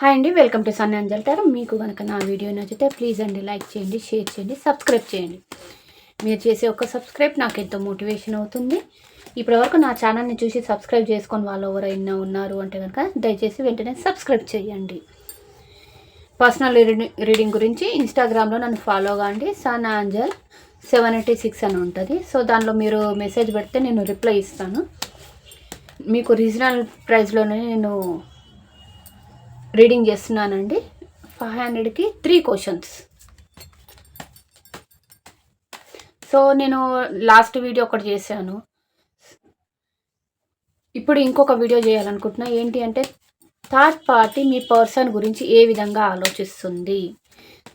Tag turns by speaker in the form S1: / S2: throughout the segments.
S1: Hi అండి welcome to Sun Angel Tarot మీకు కనుక నా వీడియో నచ్చితే ప్లీజ్ అండి లైక్ చేయండి షేర్ చేయండి సబ్స్క్రైబ్ చేయండి. మీరు చేసే ఒక సబ్స్క్రైబ్ నాకు ఎంతో మోటివేషన్ అవుతుంది. ఇప్పటివరకు నా ఛానల్ని చూసి సబ్స్క్రైబ్ చేసుకొని వాళ్ళు ఎవరైనా ఉన్నారు అంటే కనుక దయచేసి వెంటనే సబ్స్క్రైబ్ చేయండి. పర్సనల్ రీడింగ్ గురించి ఇన్స్టాగ్రామ్లో నన్ను ఫాలో కాండి Sun Angel seven eighty six అని ఉంటుంది. సో దానిలో మీరు మెసేజ్ పెడితే నేను రిప్లై ఇస్తాను. మీకు రీజనల్ ప్రైస్లోనే నేను రీడింగ్ చేస్తున్నానండి. ఫైవ్ హండ్రెడ్కి త్రీ క్వశ్చన్స్ సో నేను లాస్ట్ వీడియో ఒకటి చేశాను. ఇప్పుడు ఇంకొక వీడియో చేయాలనుకుంటున్నా. ఏంటి అంటే థర్డ్ పార్టీ మీ పర్సన్ గురించి ఏ విధంగా ఆలోచిస్తుంది?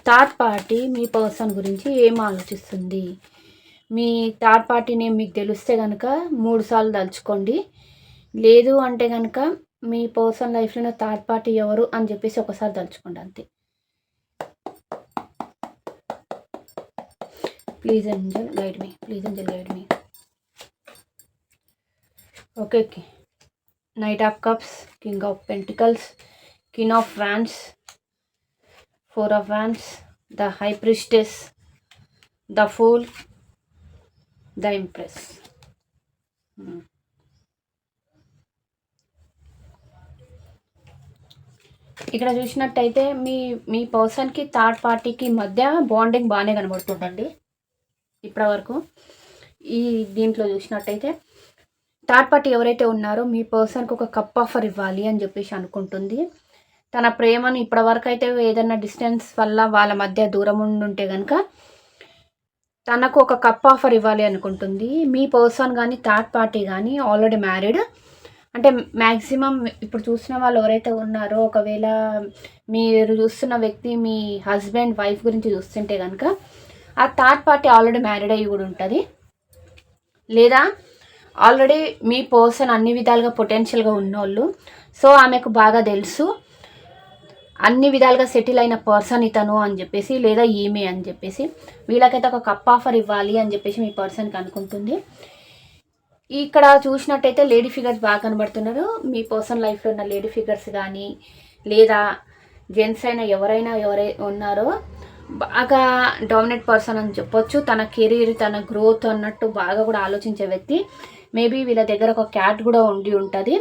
S1: థర్డ్ పార్టీ మీ పర్సన్ గురించి ఏం ఆలోచిస్తుంది? మీ థర్డ్ పార్టీ నేమ్ మీకు తెలిస్తే కనుక మూడుసార్లు తలుచుకోండి. లేదు అంటే కనుక మీ పర్సనల్ లైఫ్లో థర్డ్ పార్టీ ఎవరు అని చెప్పేసి ఒకసారి తలుచుకోండి అంతే. Please angel guide me please angel guide me okay okay knight of cups king of pentacles king of wands four of wands the high priestess the fool the empress ఇక్కడ చూసినట్టయితే మీ మీ పర్సన్కి third పార్టీకి మధ్య బాండింగ్ బాగానే కనబడుతుందండి. ఇప్పటి వరకు ఈ దీంట్లో చూసినట్టయితే థర్డ్ పార్టీ ఎవరైతే ఉన్నారో మీ పర్సన్కి ఒక కప్ ఆఫర్ ఇవ్వాలి అని చెప్పేసి అనుకుంటుంది. తన ప్రేమను ఇప్పటివరకు అయితే ఏదైనా డిస్టెన్స్ వల్ల వాళ్ళ మధ్య దూరం ఉండుంటే కనుక తనకు ఒక కప్ ఆఫర్ ఇవ్వాలి అనుకుంటుంది. మీ పర్సన్ కానీ థర్డ్ పార్టీ కానీ ఆల్రెడీ మ్యారీడ్ అంటే మ్యాక్సిమం ఇప్పుడు చూసిన వాళ్ళు ఎవరైతే ఉన్నారో ఒకవేళ మీరు చూస్తున్న వ్యక్తి మీ హస్బెండ్ వైఫ్ గురించి చూస్తుంటే కనుక ఆ థర్డ్ పార్టీ ఆల్రెడీ మ్యారీడ్ అయ్యి కూడా ఉంటుంది. లేదా ఆల్రెడీ మీ పర్సన్ అన్ని విధాలుగా పొటెన్షియల్గా ఉన్నోళ్ళు సో ఆమెకు బాగా తెలుసు అన్ని విధాలుగా సెటిల్ అయిన పర్సన్ ఇతను అని చెప్పేసి లేదా ఈమె అని చెప్పేసి వీళ్ళకైతే ఒక కప్ ఆఫర్ ఇవ్వాలి అని చెప్పేసి మీ పర్సన్కి అనుకుంటుంది. ఇక్కడ చూసినట్టయితే లేడీ ఫిగర్స్ బాగా కనబడుతున్నారు. మీ పర్సనల్ లైఫ్లో ఉన్న లేడీ ఫిగర్స్ కానీ లేదా జెంట్స్ అయినా ఎవరైనా ఎవరై ఉన్నారో బాగా డామినేట్ పర్సన్ అని చెప్పొచ్చు. తన కెరీర్ తన గ్రోత్ అన్నట్టు బాగా కూడా ఆలోచించే వ్యక్తి. మేబీ వీళ్ళ దగ్గర ఒక క్యాట్ కూడా ఉండి ఉంటుంది.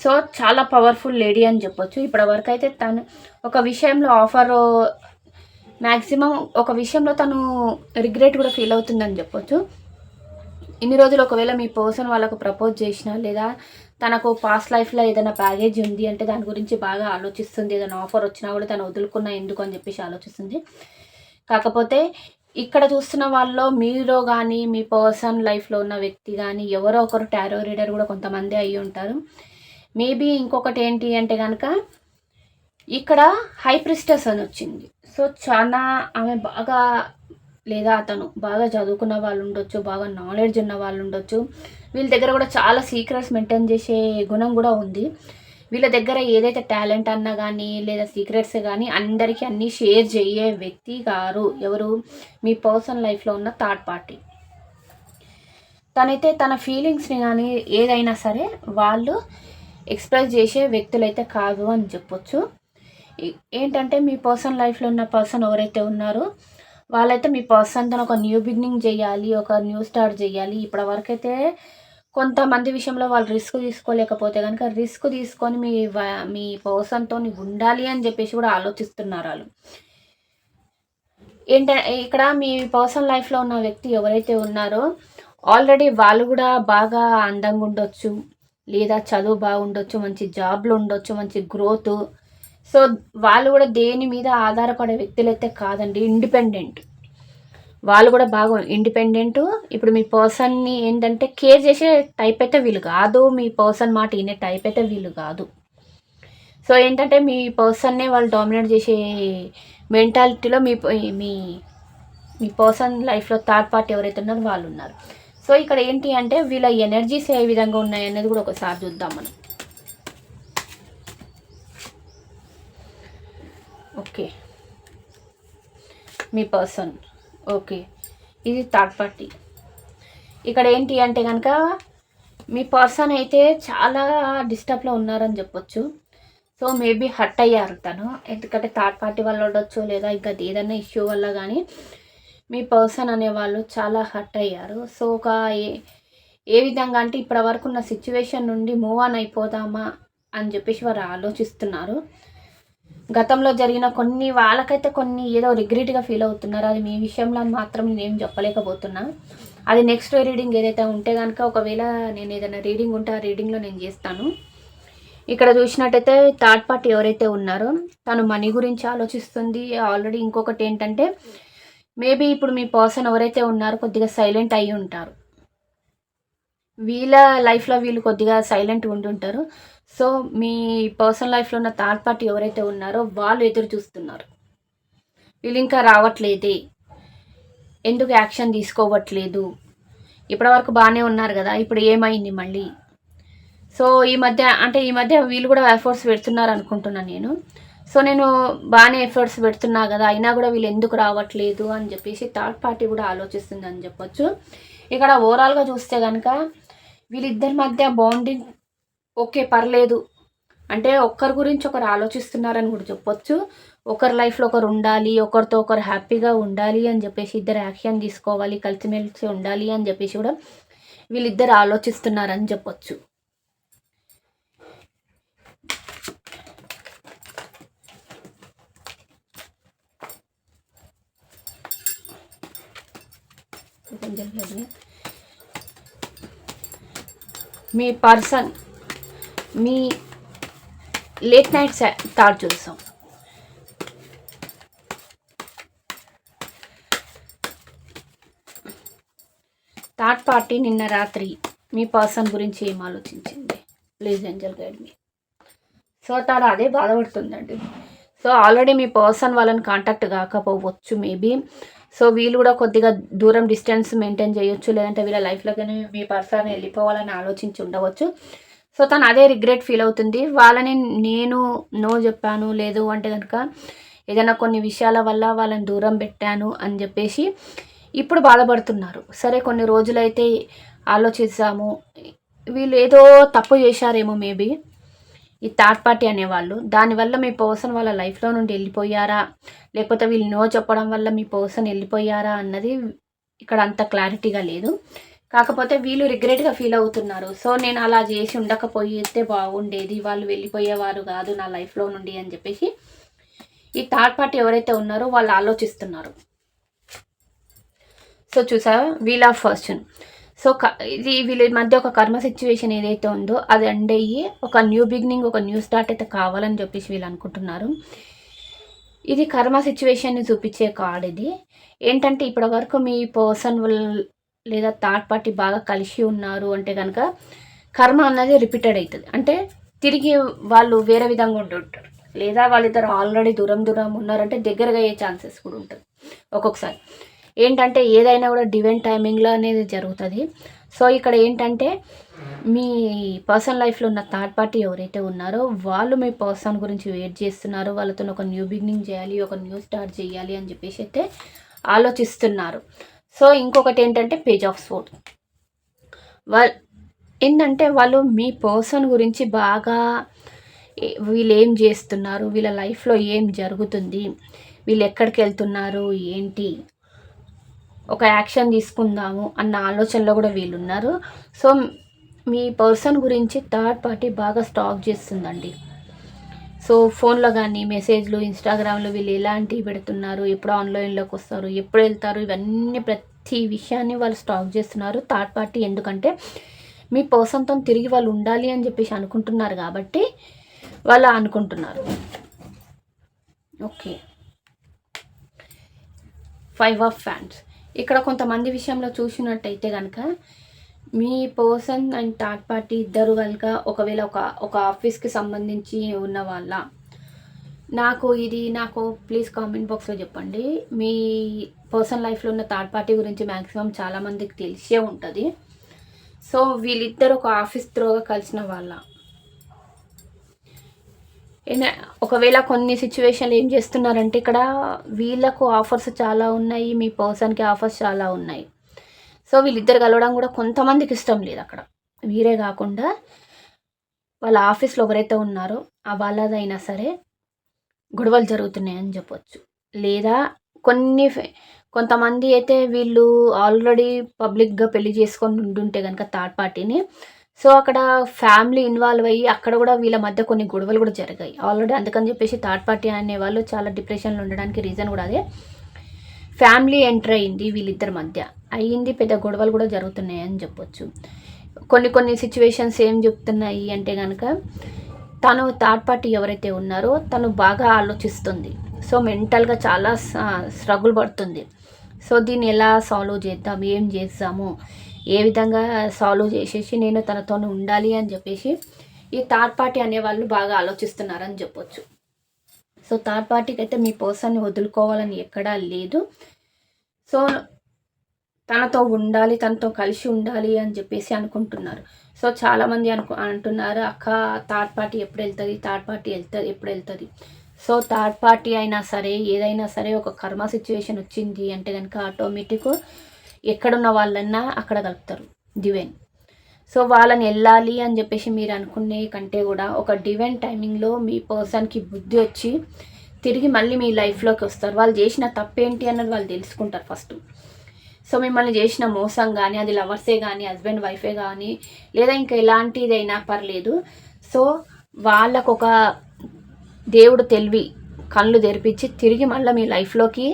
S1: సో చాలా పవర్ఫుల్ లేడీ అని చెప్పొచ్చు. ఇప్పటి వరకు అయితే తను ఒక విషయంలో ఆఫర్ మ్యాక్సిమం ఒక విషయంలో తను రిగ్రెట్ కూడా ఫీల్ అవుతుందని చెప్పొచ్చు. ఇన్ని రోజులు ఒకవేళ మీ పర్సన్ వాళ్ళకు ప్రపోజ్ చేసినా లేదా తనకు పాస్ట్ లైఫ్లో ఏదైనా బ్యాగేజ్ ఉంది అంటే దాని గురించి బాగా ఆలోచిస్తుంది ఏదైనా ఆఫర్ వచ్చినా కూడా తను వదులుకున్నా ఎందుకు అని చెప్పేసి ఆలోచిస్తుంది. కాకపోతే ఇక్కడ చూస్తున్న వాళ్ళలో మీలో కానీ మీ పర్సన్ లైఫ్లో ఉన్న వ్యక్తి కానీ ఎవరో ఒకరు టారో రీడర్ కూడా కొంతమంది అయ్యి ఉంటారు. మేబీ ఇంకొకటి ఏంటి అంటే కనుక ఇక్కడ హైప్రిస్టస్ అని వచ్చింది. సో చాలా ఆమె బాగా లేదా అతను బాగా చదువుకున్న వాళ్ళు ఉండొచ్చు బాగా నాలెడ్జ్ ఉన్న వాళ్ళు ఉండొచ్చు వీళ్ళ దగ్గర కూడా చాలా సీక్రెట్స్ మెయింటైన్ చేసే గుణం కూడా ఉంది. వీళ్ళ దగ్గర ఏదైతే టాలెంట్ అన్నా కానీ లేదా సీక్రెట్స్ కానీ అందరికీ అన్నీ షేర్ చేయే వ్యక్తి గారు ఎవరు? మీ పర్సనల్ లైఫ్లో ఉన్న థర్డ్ పార్టీ తనైతే తన ఫీలింగ్స్ని కానీ ఏదైనా సరే వాళ్ళు ఎక్స్ప్రెస్ చేసే వ్యక్తులైతే కాదు అని చెప్పొచ్చు. ఏంటంటే మీ పర్సనల్ లైఫ్లో ఉన్న పర్సన్ ఎవరైతే ఉన్నారో వాళ్ళైతే మీ పర్సన్తో ఒక న్యూ బిగినింగ్ చేయాలి ఒక న్యూ స్టార్ట్ చేయాలి. ఇప్పటి వరకు అయితే కొంతమంది విషయంలో వాళ్ళు రిస్క్ తీసుకోలేకపోతే కనుక రిస్క్ తీసుకొని మీ మీ పర్సన్తో ఉండాలి అని చెప్పేసి కూడా ఆలోచిస్తున్నారు వాళ్ళు. ఏంటంటే ఇక్కడ మీ పర్సన్ లైఫ్లో ఉన్న వ్యక్తి ఎవరైతే ఉన్నారో ఆల్రెడీ వాళ్ళు కూడా బాగా అందంగా ఉండొచ్చు లేదా చదువు బాగుండొచ్చు మంచి జాబ్లు ఉండొచ్చు మంచి గ్రోత్. సో వాళ్ళు కూడా దేని మీద ఆధారపడే వ్యక్తులు అయితే కాదండి ఇండిపెండెంట్. వాళ్ళు కూడా బాగా ఇండిపెండెంట్ ఇప్పుడు మీ పర్సన్ని ఏంటంటే కేర్ చేసే టైప్ అయితే వీళ్ళు కాదు. మీ పర్సన్ మాట వినే టైప్ అయితే వీళ్ళు కాదు. సో ఏంటంటే మీ పర్సన్నే వాళ్ళు డామినేట్ చేసే మెంటాలిటీలో మీ మీ మీ పర్సన్ లైఫ్లో థర్డ్ పార్టీ ఎవరైతే ఉన్నారో వాళ్ళు ఉన్నారు. సో ఇక్కడ ఏంటి అంటే వీళ్ళ ఎనర్జీస్ ఏ విధంగా ఉన్నాయి అనేది కూడా ఒకసారి చూద్దాం మనం. ఓకే మీ పర్సన్ ఓకే. ఇది థర్డ్ పార్టీ ఇక్కడ ఏంటి అంటే కనుక మీ పర్సన్ అయితే చాలా డిస్టర్బ్లో ఉన్నారని చెప్పొచ్చు. సో మేబీ హర్ట్ అయ్యారు తను. ఎందుకంటే థర్డ్ పార్టీ వల్ల ఉండొచ్చు లేదా ఇంకా ఏదైనా ఇష్యూ వల్ల కానీ మీ పర్సన్ అనేవాళ్ళు చాలా హర్ట్ అయ్యారు. సో ఒక ఏ ఏ విధంగా అంటే ఇప్పటి వరకు ఉన్న సిచ్యువేషన్ నుండి మూవ్ ఆన్ అయిపోదామా అని చెప్పేసి వారు ఆలోచిస్తున్నారు. గతంలో జరిగిన కొన్ని వాళ్ళకైతే కొన్ని ఏదో రిగ్రెట్గా ఫీల్ అవుతున్నారు. అది మీ విషయంలో మాత్రం నేనేం చెప్పలేకపోతున్నా. అది నెక్స్ట్ రీడింగ్ ఏదైతే ఉంటే కనుక ఒకవేళ నేను ఏదైనా రీడింగ్ ఉంటే ఆ రీడింగ్లో నేను చేస్తాను. ఇక్కడ చూసినట్టయితే థర్డ్ పార్టీ ఎవరైతే ఉన్నారో తను మనీ గురించి ఆలోచిస్తుంది. ఆల్రెడీ ఇంకొకటి ఏంటంటే మేబీ ఇప్పుడు మీ పర్సన్ ఎవరైతే ఉన్నారో కొద్దిగా సైలెంట్ అయి ఉంటారు. వీళ్ళ లైఫ్లో వీళ్ళు కొద్దిగా సైలెంట్ ఉంటుంటారు సో మీ పర్సనల్ లైఫ్లో ఉన్న థర్డ్ పార్టీ ఎవరైతే ఉన్నారో వాళ్ళు ఎదురు చూస్తున్నారు. వీళ్ళు ఇంకా రావట్లేదే. ఎందుకు యాక్షన్ తీసుకోవట్లేదు? ఇప్పటివరకు బాగానే ఉన్నారు కదా ఇప్పుడు ఏమైంది మళ్ళీ? సో ఈ మధ్య అంటే ఈ మధ్య వీళ్ళు కూడా ఎఫర్ట్స్ పెడుతున్నారు అనుకుంటున్నాను నేను. సో నేను బాగానే ఎఫర్ట్స్ పెడుతున్నా కదా అయినా కూడా వీళ్ళు ఎందుకు రావట్లేదు అని చెప్పేసి థర్డ్ పార్టీ కూడా ఆలోచిస్తుంది అని చెప్పొచ్చు. ఇక్కడ ఓవరాల్గా చూస్తే కనుక వీళ్ళిద్దరి మధ్య బాండింగ్ ఓకే పర్లేదు. అంటే ఒక్కరి గురించి ఒకరు ఆలోచిస్తున్నారని కూడా చెప్పొచ్చు. ఒకరి లైఫ్లో ఒకరు ఉండాలి ఒకరితో ఒకరు హ్యాపీగా ఉండాలి అని చెప్పేసి ఇద్దరు యాక్షన్ తీసుకోవాలి కలిసిమెలిసి ఉండాలి అని చెప్పేసి కూడా వీళ్ళిద్దరు ఆలోచిస్తున్నారని చెప్పొచ్చు. మీ పర్సన్ మీ లేట్ నైట్ థాట్ చూస్తాం థర్డ్ పార్టీ నిన్న రాత్రి మీ పర్సన్ గురించి ఏం ఆలోచించింది? Please angel guide me so తాను అదే బాధపడుతుందండి. సో ఆల్రెడీ మీ పర్సన్ వాళ్ళని కాంటాక్ట్ కాకపోవచ్చు మేబీ సో వీళ్ళు కూడా కొద్దిగా దూరం డిస్టెన్స్ మెయింటైన్ చేయొచ్చు లేదంటే వీళ్ళ లైఫ్లోకి మీ పర్సన్ వెళ్ళిపోవాలని ఆలోచించి ఉండవచ్చు. సో తను అదే రిగ్రెట్ ఫీల్ అవుతుంది. వాళ్ళని నేను నో చెప్పాను లేదు అంటే కనుక ఏదైనా కొన్ని విషయాల వల్ల వాళ్ళని దూరం పెట్టాను అని చెప్పేసి ఇప్పుడు బాధపడుతున్నారు. సరే కొన్ని రోజులైతే ఆలోచిస్తాము వీళ్ళు ఏదో తప్పు చేశారేమో మేబీ ఈ థర్డ్ పార్టీ అనేవాళ్ళు. దానివల్ల మీ పర్సన్ వాళ్ళ లైఫ్లో నుండి వెళ్ళిపోయారా? లేకపోతే వీళ్ళు నో చెప్పడం వల్ల మీ పర్సన్ వెళ్ళిపోయారా అన్నది ఇక్కడ అంత క్లారిటీగా లేదు. కాకపోతే వీళ్ళు రిగ్రెట్గా ఫీల్ అవుతున్నారు. సో నేను అలా చేసి ఉండకపోయితే బాగుండేది. వాళ్ళు వెళ్ళిపోయేవారు కాదు నా లైఫ్లో నుండి అని చెప్పేసి ఈ థర్డ్ పార్టీ ఎవరైతే ఉన్నారో వాళ్ళు ఆలోచిస్తున్నారు. సో చూసా వీల్ ఆఫ్ ఫార్చ్యూన్ సో ఇది వీళ్ళ మధ్య ఒక కర్మ సిచ్యువేషన్ ఏదైతే ఉందో అది ఎండ్ అయ్యి ఒక న్యూ బిగినింగ్ ఒక న్యూ స్టార్ట్ అయితే కావాలని చెప్పేసి వీళ్ళు అనుకుంటున్నారు. ఇది కర్మ సిచ్యువేషన్ని చూపించే కార్డ్ ఇది. ఏంటంటే ఇప్పటి వరకు మీ పర్సన్ లేదా థర్డ్ పార్టీ బాగా కలిసి ఉన్నారు అంటే కనుక కర్మ అన్నది రిపీటెడ్ అవుతుంది అంటే తిరిగి వాళ్ళు వేరే విధంగా ఉంటుంటారు లేదా వాళ్ళిద్దరు ఆల్రెడీ దూరం దూరం ఉన్నారంటే దగ్గరగా అయ్యే ఛాన్సెస్ కూడా ఉంటుంది ఒక్కొక్కసారి. ఏంటంటే ఏదైనా కూడా డివెన్ టైమింగ్లో అనేది జరుగుతుంది. సో ఇక్కడ ఏంటంటే మీ పర్సనల్ లైఫ్లో ఉన్న థర్డ్ పార్టీ ఎవరైతే ఉన్నారో వాళ్ళు మీ పర్సన్ గురించి వెయిట్ చేస్తున్నారో. వాళ్ళతో ఒక న్యూ బిగినింగ్ చేయాలి ఒక న్యూ స్టార్ట్ చేయాలి అని చెప్పేసి అయితే ఆలోచిస్తున్నారు. సో ఇంకొకటి ఏంటంటే పేజ్ ఆఫ్ స్పోర్ట్ వాళ్ళ ఏంటంటే వాళ్ళు మీ పర్సన్ గురించి బాగా వీళ్ళు ఏం చేస్తున్నారు వీళ్ళ లైఫ్లో ఏం జరుగుతుంది వీళ్ళు ఎక్కడికి వెళ్తున్నారు ఏంటి ఒక యాక్షన్ తీసుకుందాము అన్న ఆలోచనలో కూడా వీళ్ళు ఉన్నారు. సో మీ పర్సన్ గురించి థర్డ్ పార్టీ బాగా స్టాక్ చేస్తుందండి. సో ఫోన్లో కానీ మెసేజ్లు ఇన్స్టాగ్రామ్లో వీళ్ళు ఎలాంటివి పెడుతున్నారు ఎప్పుడు ఆన్లైన్లోకి వస్తారు ఎప్పుడు వెళ్తారు ఇవన్నీ ప్రతి విషయాన్ని వాళ్ళు స్టాక్ చేస్తున్నారు. థర్డ్ పార్టీ ఎందుకంటే మీ పర్సన్తో తిరిగి వాళ్ళు ఉండాలి అని చెప్పేసి అనుకుంటున్నారు కాబట్టి వాళ్ళు అనుకుంటున్నారు. ఓకే. ఫైవ్ ఆఫ్ ఫ్యాన్స్ ఇక్కడ కొంతమంది విషయంలో చూసినట్టయితే కనుక మీ పర్సన్ అండ్ థర్డ్ పార్టీ ఇద్దరు కనుక ఒకవేళ ఒక ఒక ఆఫీస్కి సంబంధించి ఉన్న వాళ్ళ నాకు ఇది నాకు ప్లీజ్ కామెంట్ బాక్స్లో చెప్పండి. మీ పర్సనల్ లైఫ్లో ఉన్న థర్డ్ పార్టీ గురించి మ్యాక్సిమం చాలామందికి తెలిసే ఉంటుంది. సో వీళ్ళిద్దరు ఒక ఆఫీస్ త్రోగా కలిసిన వాళ్ళ. ఒకవేళ కొన్ని సిచ్యువేషన్లు ఏం చేస్తున్నారంటే ఇక్కడ వీళ్ళకు ఆఫర్స్ చాలా ఉన్నాయి మీ పర్సన్కి ఆఫర్స్ చాలా ఉన్నాయి. సో వీళ్ళిద్దరు కలవడం కూడా కొంతమందికి ఇష్టం లేదు అక్కడ. వీరే కాకుండా వాళ్ళ ఆఫీస్లో ఎవరైతే ఉన్నారో ఆ వాళ్ళదైనా సరే గొడవలు జరుగుతున్నాయని చెప్పొచ్చు. లేదా కొన్ని కొంతమంది అయితే వీళ్ళు ఆల్రెడీ పబ్లిక్గా పెళ్ళి చేసుకొని ఉండుంటే కనుక థర్డ్ పార్టీని. సో అక్కడ ఫ్యామిలీ ఇన్వాల్వ్ అయ్యి అక్కడ కూడా వీళ్ళ మధ్య కొన్ని గొడవలు కూడా జరిగాయి. ఆల్రెడీ అందుకని చెప్పేసి థర్డ్ పార్టీ అనే వాళ్ళు చాలా డిప్రెషన్లో ఉండడానికి రీజన్ కూడా అదే. ఫ్యామిలీ ఎంటర్ అయింది వీళ్ళిద్దరి మధ్య. అయ్యింది పెద్ద గొడవలు కూడా జరుగుతున్నాయి అని చెప్పొచ్చు. కొన్ని కొన్ని సిచ్యువేషన్స్ ఏం చెప్తున్నాయి అంటే కనుక తను థర్డ్ పార్టీ ఎవరైతే ఉన్నారో తను బాగా ఆలోచిస్తుంది. సో మెంటల్గా చాలా స్ట్రగుల్ పడుతుంది. సో దీన్ని ఎలా సాల్వ్ చేద్దాం ఏం చేద్దాము? ఏ విధంగా సాల్వ్ చేసేసి నేను తనతో ఉండాలి అని చెప్పేసి ఈ థర్డ్ పార్టీ అనేవాళ్ళు బాగా ఆలోచిస్తున్నారని చెప్పొచ్చు. సో థర్డ్ పార్టీకి అయితే మీ పర్సన్ని వదులుకోవాలని ఎక్కడా లేదు. సో తనతో ఉండాలి తనతో కలిసి ఉండాలి అని చెప్పేసి అనుకుంటున్నారు. సో చాలామంది అనుకు అంటున్నారు అక్క థర్డ్ పార్టీ ఎప్పుడు వెళ్తుంది? థర్డ్ పార్టీ వెళ్తుంది ఎప్పుడు వెళ్తుంది? సో థర్డ్ పార్టీ అయినా సరే ఏదైనా సరే ఒక కర్మ సిచ్యువేషన్ వచ్చింది అంటే కనుక ఆటోమేటిక్ ఎక్కడున్న వాళ్ళన్నా అక్కడ కలుపుతారు దివెన్. సో వాళ్ళని వెళ్ళాలి అని చెప్పేసి మీరు అనుకునే కంటే కూడా ఒక డివైన్ టైమింగ్లో మీ పర్సన్కి బుద్ధి వచ్చి తిరిగి మళ్ళీ మీ లైఫ్లోకి వస్తారు. వాళ్ళు చేసిన తప్పేంటి అన్నది వాళ్ళు తెలుసుకుంటారు ఫస్ట్. సో మిమ్మల్ని చేసిన మోసం కానీ అది లవర్సే కానీ హస్బెండ్ వైఫే కానీ లేదా ఇంకా ఎలాంటిదైనా పర్లేదు. సో వాళ్ళకు ఒక దేవుడు తెలివి కళ్ళు తెరిపించి తిరిగి మళ్ళీ మీ లైఫ్లోకి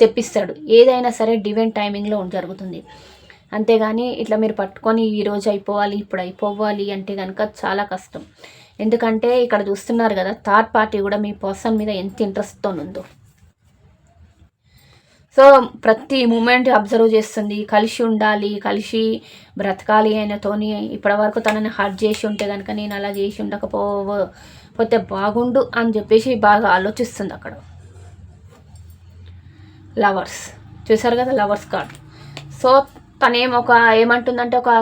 S1: తెప్పిస్తాడు. ఏదైనా సరే డివెంట్ టైమింగ్లో జరుగుతుంది. అంతేగాని ఇట్లా మీరు పట్టుకొని ఈరోజు అయిపోవాలి ఇప్పుడు అయిపోవాలి అంటే కనుక చాలా కష్టం. ఎందుకంటే ఇక్కడ చూస్తున్నారు కదా థర్డ్ పార్టీ కూడా మీ పర్సన్ మీద ఎంత ఇంట్రెస్ట్తో ఉందో. సో ప్రతి మూమెంట్ అబ్జర్వ్ చేస్తుంది. కలిసి ఉండాలి కలిసి బ్రతకాలి ఆయనతోని. ఇప్పటివరకు తనని హర్ట్ చేసి ఉంటే కనుక నేను అలా చేసి ఉండకపోతే బాగుండు అని చెప్పేసి బాగా ఆలోచిస్తుంది అక్కడ. లవర్స్. చూసారు కదా లవర్స్ కార్డ్. సో తనేం ఒక ఏమంటుందంటే ఒక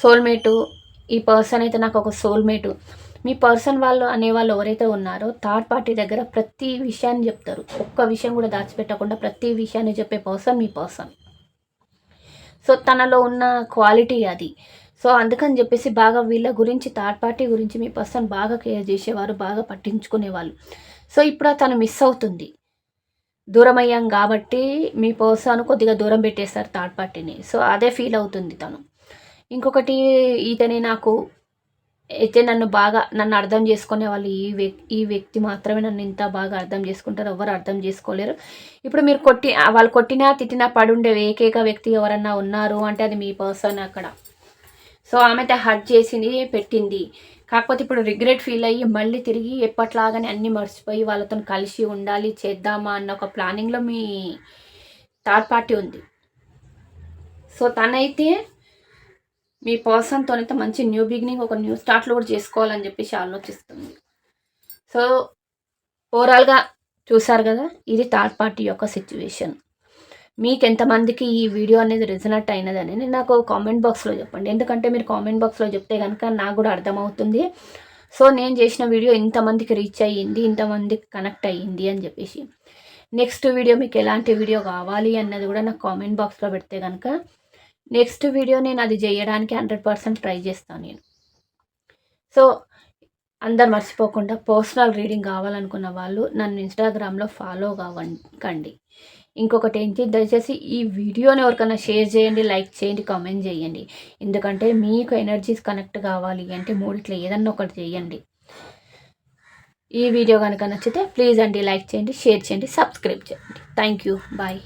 S1: సోల్మేటు ఈ పర్సన్ అయితే నాకు ఒక సోల్మేటు మీ పర్సన్ వాళ్ళు అనేవాళ్ళు ఎవరైతే ఉన్నారో థర్డ్ పార్టీ దగ్గర ప్రతి విషయాన్ని చెప్తారు. ఒక్క విషయం కూడా దాచిపెట్టకుండా ప్రతి విషయాన్ని చెప్పే పర్సన్ మీ పర్సన్ సో తనలో ఉన్న క్వాలిటీ అది. సో అందుకని చెప్పేసి బాగా వీళ్ళ గురించి థర్డ్ పార్టీ గురించి మీ పర్సన్ బాగా కేర్ చేసేవారు బాగా పట్టించుకునేవాళ్ళు. సో ఇప్పుడు తను మిస్ అవుతుంది. దూరం అయ్యాం కాబట్టి మీ పర్సన్ కొద్దిగా దూరం పెట్టేస్తారు థర్డ్ పార్టీని. సో అదే ఫీల్ అవుతుంది తను. ఇంకొకటి ఈతని నాకు అయితే నన్ను బాగా నన్ను అర్థం చేసుకునే వాళ్ళు ఈ వ్యక్తి ఈ వ్యక్తి మాత్రమే నన్ను ఇంత బాగా అర్థం చేసుకుంటారు. ఎవరు అర్థం చేసుకోలేరు. ఇప్పుడు మీరు కొట్టి వాళ్ళు కొట్టినా తిట్టినా పడుండే ఏకైక వ్యక్తి ఎవరన్నా ఉన్నారు అంటే అది మీ పర్సన్ అక్కడ. సో ఆమె హర్ట్ చేసింది పెట్టింది. కాకపోతే ఇప్పుడు రిగ్రెట్ ఫీల్ అయ్యి మళ్ళీ తిరిగి ఎప్పట్లాగానే అన్నీ మర్చిపోయి వాళ్ళతో కలిసి ఉండాలి చేద్దామా అన్న ఒక ప్లానింగ్లో మీ థర్డ్ పార్టీ ఉంది. సో తనైతే మీ పర్సన్తో అయితే మంచి న్యూ బిగినింగ్ ఒక న్యూ స్టార్ట్లో కూడా చేసుకోవాలని చెప్పేసి ఆలోచిస్తుంది. సో ఓవరాల్గా చూసారు కదా ఇది థర్డ్ పార్టీ యొక్క సిచ్యువేషన్ మీకు ఎంతమందికి ఈ వీడియో అనేది రిజనెట్ అయినదని నాకు కామెంట్ బాక్స్లో చెప్పండి. ఎందుకంటే మీరు కామెంట్ బాక్స్లో చెప్తే కనుక నాకు కూడా అర్థమవుతుంది. సో నేను చేసిన వీడియో ఇంతమందికి రీచ్ అయ్యింది ఇంతమందికి కనెక్ట్ అయ్యింది అని చెప్పేసి. నెక్స్ట్ వీడియో మీకు ఎలాంటి వీడియో కావాలి అన్నది కూడా నాకు కామెంట్ బాక్స్లో పెడితే కనుక. నెక్స్ట్ వీడియో నేను అది చేయడానికి హండ్రెడ్ పర్సెంట్ ట్రై చేస్తాను నేను. సో అందరు మర్చిపోకుండా పర్సనల్ రీడింగ్ కావాలనుకున్న వాళ్ళు నన్ను ఇన్స్టాగ్రామ్లో ఫాలో కావండి. ఇంకొకటి ఏంటి దయచేసి ఈ వీడియోని ఎవరికైనా షేర్ చేయండి లైక్ చేయండి కామెంట్ చేయండి. ఎందుకంటే మీకు ఎనర్జీస్ కనెక్ట్ కావాలి అంటే మూడిట్లో ఏదన్నా ఒకటి చేయండి. ఈ వీడియో కనుక నచ్చితే ప్లీజ్ అండి లైక్ చేయండి షేర్ చేయండి సబ్స్క్రైబ్ చేయండి. Thank you. బాయ్.